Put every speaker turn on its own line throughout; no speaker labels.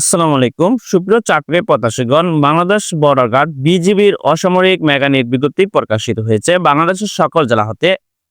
আসসালামু আলাইকুম। সুপ্রিয় চাকরি প্রত্যাশীগণ, বাংলাদেশ বর্ডার গার্ড বিজিবির অসামরিক মেগানিক বিজ্ঞপ্তি প্রকাশিত হয়েছে। বাংলাদেশের সকল জেলা হতে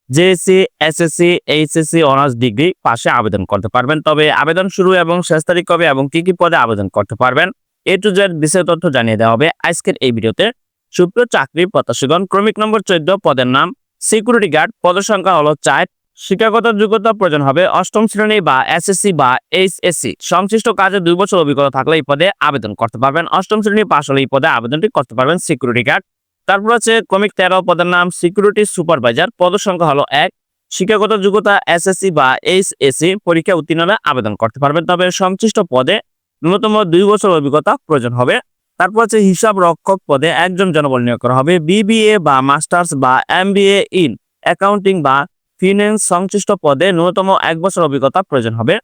JSC SSC HSC honours degree পাশে আবেদন করতে পারবেন। তবে আবেদন শুরু এবং শেষ তারিখ কবে এবং কি কি পদে আবেদন করতে পারবেন এ টু জেড বিষয় তথ্য জানিয়ে দেওয়া হবে আজকের এই ভিডিওতে। সুপ্রিয় চাকরি প্রত্যাশীগণ, ক্রমিক নম্বর চোদ্দ, পদের নাম সিকিউরিটি গার্ড পদ সংখ্যা হলো চার শিক্ষাগত যোগ্যতা প্রয়োজন হবে অষ্টম শ্রেণি বা এসএসসি বা এইচএসসি সংশ্লিষ্ট কাজে দুই বছর অভিজ্ঞতা থাকলে এই পদে আবেদন করতে পারবেন। অষ্টম শ্রেণি পাশ হলে এই পদে আবেদনটি করতে পারবেন সিকিউরিটি গার্ড তারপর আছে ক্রমিক তেরো পদের নাম সিকিউরিটি সুপারভাইজার পদ সংখ্যা হলো এক। শিক্ষাগত যোগ্যতা এসএসসি বা এইচএসসি পরীক্ষা উত্তীর্ণ আবেদন করতে পারবেন। তবে সংশ্লিষ্ট পদে ন্যূনতম দুই বছর অভিজ্ঞতা প্রয়োজন হবে। তারপর আছে হিসাব রক্ষক পদে একজন জনবল নিয়োগ করা হবে। বিবিএ বা মাস্টার্স বা এমবিএ ইন অ্যাকাউন্টিং বা ফিন্যান্স সংশ্লিষ্ট পদে ন্যূনতম এক বছর অভিজ্ঞতা প্রয়োজন হবে।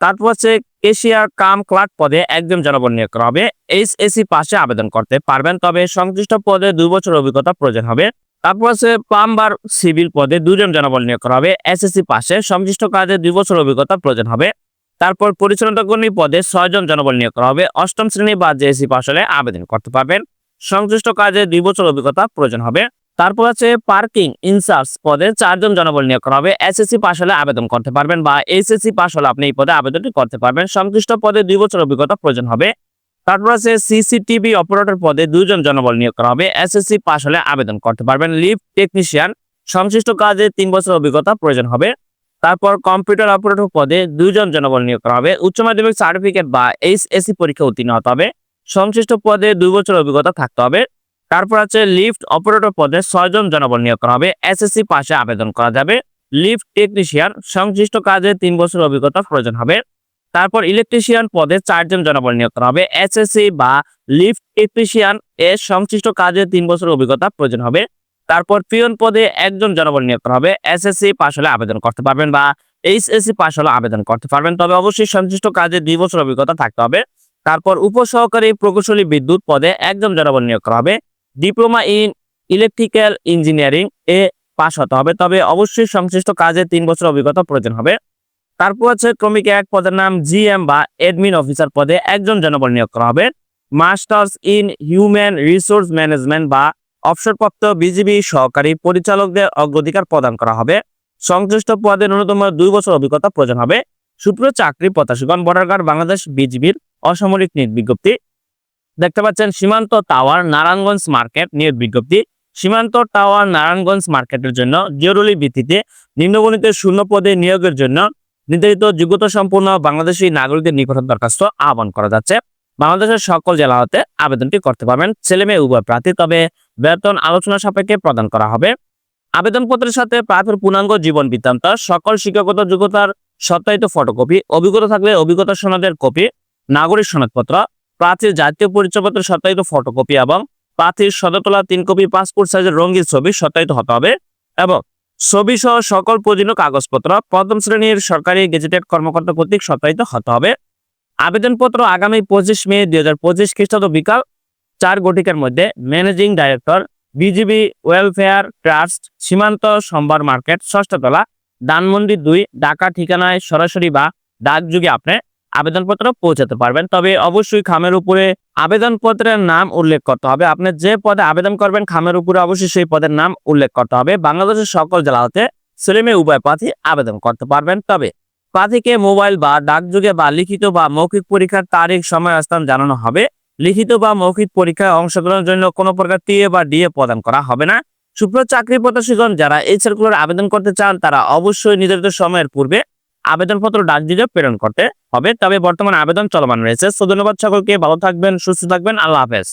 তারপর হচ্ছে এশিয়ার কাম ক্লার্ক পদে একজন জনবল নিয়োগ করা হবে। এইচএসি পাশে আবেদন করতে পারবেন, তবে সংশ্লিষ্ট পদে দুই বছর অভিজ্ঞতা প্রয়োজন হবে। তারপর হচ্ছে প্লাম্বার সিভিল পদে দুজন জনবল নিয়োগ করা হবে। এস এসএসসি পাশে সংশ্লিষ্ট কাজে দুই বছর অভিজ্ঞতা প্রয়োজন হবে। তারপর পরিচালনাকর্মী পদে ছয়জন জনবল নিয়োগ করা হবে। অষ্টম শ্রেণি বা জেএসসি পাশ হলে আবেদন করতে পারবেন। সংশ্লিষ্ট কাজে দুই বছর অভিজ্ঞতা প্রয়োজন হবে। তারপর আছে পার্কিং ইনচার্জ পদে চারজন জনবল নিয়োগ করা হবে। এসএসসি পাশ হলে আবেদন করতে পারবেন বা এইচএসসি পাশ হলে আপনি এই পদে আবেদনটি করতে পারবেন। সংশ্লিষ্ট পদে দুই বছর অভিজ্ঞতা প্রয়োজন হবে। তারপর আছে সিসিটিভি অপারেটর পদে দুজন জনবল নিয়োগ করা হবে। এসএসসি পাশ হলে আবেদন করতে পারবেন। লিভ টেকনিশিয়ান সংশ্লিষ্ট কাজে তিন বছর অভিজ্ঞতা প্রয়োজন হবে। তারপর কম্পিউটার অপারেটর পদে দুজন জনবল নিয়োগ করা হবে। উচ্চ মাধ্যমিক সার্টিফিকেট বা এইচ এইচএসসি পরীক্ষা উত্তীর্ণ হতে হবে। সংশ্লিষ্ট পদে দুই বছর অভিজ্ঞতা থাকতে হবে। তারপর আছে লিফট অপারেটর পদে ছয়জন জনবল নিয়োগ করা হবে। এসএসসি পাশে আবেদন করা যাবে। লিফট টেকনিশিয়ান, সংশ্লিষ্ট কাজে তিন বছর অভিজ্ঞতা প্রয়োজন হবে। তারপর ইলেকট্রিশিয়ান পদে চারজন জনবল নিয়োগ করা হবে। এসএসসি বা লিফট টেকনিশিয়ান এর সংশ্লিষ্ট কাজে তিন বছর অভিজ্ঞতা প্রয়োজন হবে। তারপর পিয়ন পদে একজন জনবল নিয়োগ করা হবে। এসএসসি পাশ হলে আবেদন করতে পারবেন বা এইচএসসি পাশ হলে আবেদন করতে পারবেন। তবে অবশ্যই সংশ্লিষ্ট কাজে দুই বছর অভিজ্ঞতা থাকতে হবে। তারপর উপসহকারী প্রকৌশলী বিদ্যুৎ পদে একজন জনবল নিয়োগ করা হবে। ডিপ্লোমা ইন ইলেকট্রিক্যাল ইঞ্জিনিয়ারিং এ পাশ হতে হবে। তবে অবশ্যই সংশ্লিষ্ট কাজে তিন বছর অভিজ্ঞতা প্রয়োজন হবে। তারপর হচ্ছে ক্রমিক এক পদের নাম জিএম বা এডমিন অফিসার পদে একজন জনবল নিয়োগ করা হবে। Masters in human resource management বা অবসরপ্রাপ্ত বিজিবি সহকারী পরিচালকদের অগ্রাধিকার প্রদান করা হবে। সংশ্লিষ্ট পদে ন্যূনতম দুই বছর অভিজ্ঞতা প্রয়োজন হবে। সুপ্রিয় চাকরি প্রত্যাশীগণ বর্ডার গার্ড বাংলাদেশ বিজিবির অসামরিক নিয়োগ বিজ্ঞপ্তি। দেখতে পাচ্ছেন সীমান্ত টাওয়ার নারায়ণগঞ্জ মার্কেট নিয়োগ বিজ্ঞপ্তি। সীমান্ত টাওয়ার নারায়ণগঞ্জ মার্কেটের জন্য জরুরি ভিত্তিতে নিম্নবর্ণিত শূন্য পদে নিয়োগের জন্য নির্ধারিত যোগ্যতা সম্পূর্ণ বাংলাদেশি নাগরিকদের নিকট দরখাস্ত আহ্বান করা যাচ্ছে। বাংলাদেশের সকল জেলা হতে আবেদনটি করতে পারবেন। ছেলে মেয়ে উভয় প্রার্থী, তবে বেতন আলোচনা সাপেক্ষে প্রদান করা হবে। আবেদনপত্রের সাথে প্রার্থীর পূর্ণাঙ্গ জীবন বৃত্তান্ত, সকল শিক্ষাগত যোগ্যতার সত্যায়িত ফটোকপি, অভিজ্ঞতা থাকলে অভিজ্ঞতা সনদের কপি, নাগরিক সনদপত্র প্রার্থীর জাতীয় পরিচয়পত্রের সত্যায়িত ফটোকপি এবং প্রার্থীর সদতলা তিন কপি পাসপোর্ট সাইজের রঙিন ছবি সত্যায়িত হতে হবে এবং ছবি সহ সকল প্রয়োজনীয় কাগজপত্র প্রথম শ্রেণির সরকারি গেজেটেড কর্মকর্তা কর্তৃক সত্যায়িত হতে হবে। আবেদনপত্র আগামী পঁচিশ মে দুই হাজার পঁচিশ খ্রিস্টাব্দ বিকাল চার ঘটিকার মধ্যে managing director BGB welfare trust সীমান্ত সম্বার মার্কেট ষষ্ঠতলা দানমন্দির দুই, ঢাকা ঠিকানায় সরাসরি বা ডাকযোগে আপনি আবেদনপত্র পৌঁছাতে পারবেন। তবে অবশ্যই খামের উপরে আবেদনপত্রের নাম উল্লেখ করতে হবে। আপনি যে পদে আবেদন করবেন, খামের উপরে অবশ্যই সেই পদের নাম উল্লেখ করতে হবে। বাংলাদেশের সকল জেলা হতে ছেলেমে উভয় প্রার্থী আবেদন করতে পারবেন। তবে প্রার্থীকে মোবাইল বা ডাকযোগে বা লিখিত বা মৌখিক পরীক্ষার তারিখ, সময় স্থান জানানো হবে। লিখিত বা মৌখিক পরীক্ষায় অংশগ্রহণের জন্য কোনো প্রকার টিএ বা ডিএ প্রদান করা হবে না। সুপ্র চাকরি প্রত্যাশীগণ, যারা এই সার্কুলার আবেদন করতে চান, তারা অবশ্যই নির্ধারিত সময়ের পূর্বে আবেদনপত্র ডাক দিয়ে প্রেরণ করতে হবে। তবে বর্তমানে আবেদন চলমান রয়েছে। সো ধন্যবাদ সকলকে। ভালো থাকবেন, সুস্থ থাকবেন। আল্লাহ হাফেজ।